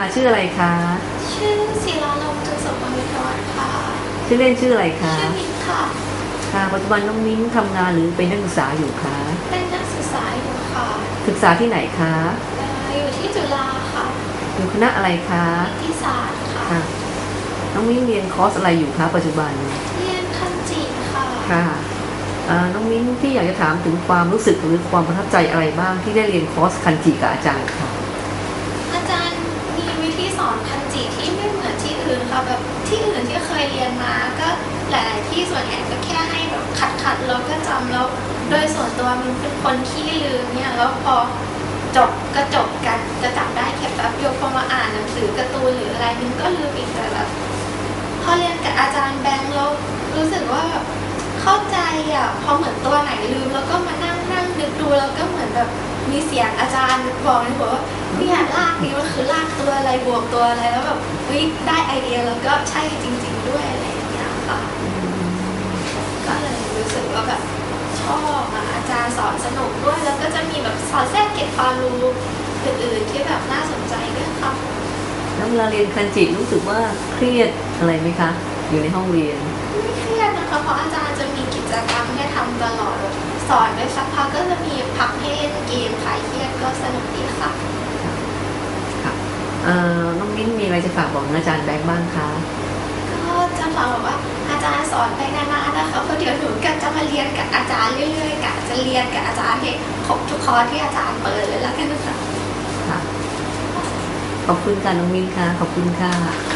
ค่ะชื่ออะไรคะ ชื่อศิลาลมจุสมวิทยาวัฒน์ค่ะ ชื่อเล่นชื่ออะไรคะ ชื่อมินค่ะ ค่ะ ปัจจุบันน้องมิ้นทำงานหรือเป็นนักศึกษาอยู่คะ เป็นนักศึกษาอยู่ค่ะ ศึกษาที่ไหนคะเอ่ออยู่ที่จุฬาค่ะ อยู่คณะอะไรคะนิติศาสตร์ค่ะค่ะ น้องมิ้นเรียนคอร์สอะไรอยู่คะปัจจุบัน เรียนคันจิค่ะ ค่ะเอ่อน้องมิ้นพี่อยากจะถามถึงความรู้สึกหรือความประทับใจอะไรบ้างที่ได้เรียนคอร์สคันจิกับอาจารย์ค่ะอาจารย์มี วิธีสอนคันจิที่ไม่เหมือนที่อื่นค่ะแบบที่อื่นที่เคยเรียนมาก็หลายๆที่ส่วนใหญ่ก็แค่ให้แบบขัดขัดๆแล้วก็จำแล้วโดยส่วนตัวมันเป็นคนขี้ลืมเนี่ยแล้วพอจบก็จบกันจะจำได้แค่แป๊บยวพอมาอ่านหนังสือการ์ตูนหรืออะไรมันก็ลืมอีกแต่แบบพอเรียนกับอาจารย์แบงค์แล้วรู้สึกว่าแบบเข้าใจอะพอเหมือนตัวไหนลืมแล้วก็มานั่งนั่งนึกดูแล้วก็เหมือนแบบ มีเสียงอาจารย์บอกในหัวว่าเนี่ยลากนี้มันคือลากตัวอะไรบวกตัวอะไรแล้วแบบเฮ้ยได้ไอเดียแล้วก็ใช่จริง ๆ ด้วยอะไรอย่างเงี้ยค่ะก็เลยรู้สึกว่าแบบชอบอะอาจารย์สอนสนุกด้วยแล้วก็จะมีแบบสอนแทรกเก็บความรู้อื่นๆที่แบบน่าสนใจด้วยค่ะแล้วเวลาเรียนคันจิรู้สึกว่าเครียดอะไรไหมคะ อยู่ในห้องเรียนไม่เครียดนะคะเพราะอาจารย์จะมีกิจกรรมให้ทำตลอดแบบสอนไปสักพักก็จะมีพักให้เล่น ก็สนุกดีค่ะ ค่ะเอ่อน้องมิ้นมีอะไรจะฝากบอกอาจารย์แบงค์บ้างคะก็จะฝากบอกว่าอาจารย์สอนไปนานๆนะคะเพราะเดี๋ยวหนูก็จะมาเรียนกับอาจารย์เรื่อยๆกะจะเรียนกับอาจารย์ให้ครบทุกคอร์สที่อาจารย์เปิดเลยแล้วกันนะคะ ค่ะ ขอบคุณค่ะน้องมิ้นค่ะ ขอบคุณค่ะขอบ